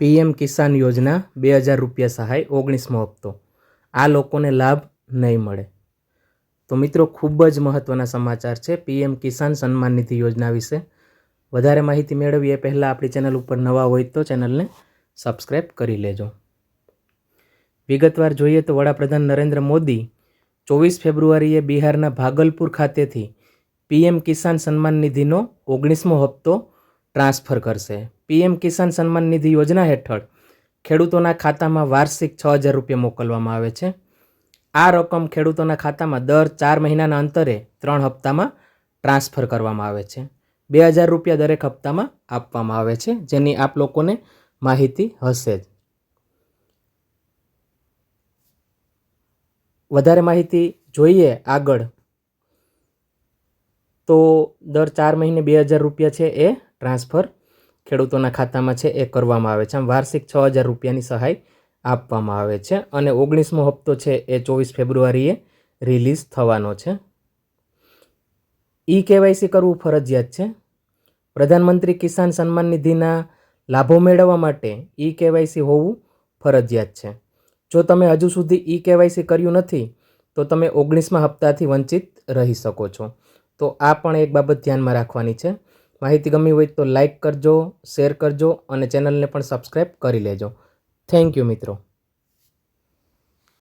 PM કિસાન યોજના બે હજાર રૂપિયા સહાય ઓગણીસમો હપ્તો. આ લોકોને લાભ નહીં મળે. તો મિત્રો, ખૂબ જ મહત્ત્વના સમાચાર છે પીએમ કિસાન સન્માન નિધિ યોજના વિશે. વધારે માહિતી મેળવીએ એ પહેલાં આપણી ચેનલ ઉપર નવા હોય તો ચેનલને સબસ્ક્રાઈબ કરી લેજો. વિગતવાર જોઈએ તો વડાપ્રધાન નરેન્દ્ર મોદી ચોવીસ ફેબ્રુઆરીએ બિહારના ભાગલપુર ખાતેથી પીએમ કિસાન સન્માન નિધિનો ઓગણીસમો હપ્તો ટ્રાન્સફર કરશે. પીએમ કિસાન સન્માન નિધિ યોજના હેઠળ ખેડૂતોના ખાતામાં વાર્ષિક છ હજાર રૂપિયા મોકલવામાં આવે છે. આ રકમ ખેડૂતોના ખાતામાં દર ચાર મહિનાના અંતરે ત્રણ હપ્તામાં ટ્રાન્સફર કરવામાં આવે છે. બે હજાર રૂપિયા દરેક હપ્તામાં આપવામાં આવે છે, જેની આપ લોકોને માહિતી હશે જ. વધારે માહિતી જોઈએ આગળ, તો દર ચાર મહિને બે હજાર રૂપિયા છે એ ટ્રાન્સફર ખેડૂતોના ખાતામાં છે, એ કરવામાં આવે છે. આમ વાર્ષિક છ હજાર રૂપિયાની સહાય આપવામાં આવે છે અને ઓગણીસમો હપ્તો છે, એ ચોવીસ ફેબ્રુઆરીએ રિલીઝ થવાનો છે. ઈ કેવાયસી કરવું ફરજિયાત છે. પ્રધાનમંત્રી કિસાન સન્માન નિધિના લાભો મેળવવા માટે ઈ કેવાયસી હોવું ફરજિયાત છે. જો તમે હજુ સુધી ઈ કેવાયસી કર્યું નથી, તો તમે ઓગણીસમા હપ્તાથી વંચિત રહી શકો છો. તો આ પણ એક બાબત ધ્યાનમાં રાખવાની છે. માહિતી ગમી હોય તો લાઈક કરજો, શેર કરજો અને ચેનલને પણ સબસ્ક્રાઈબ કરી લેજો. થેન્ક યુ મિત્રો.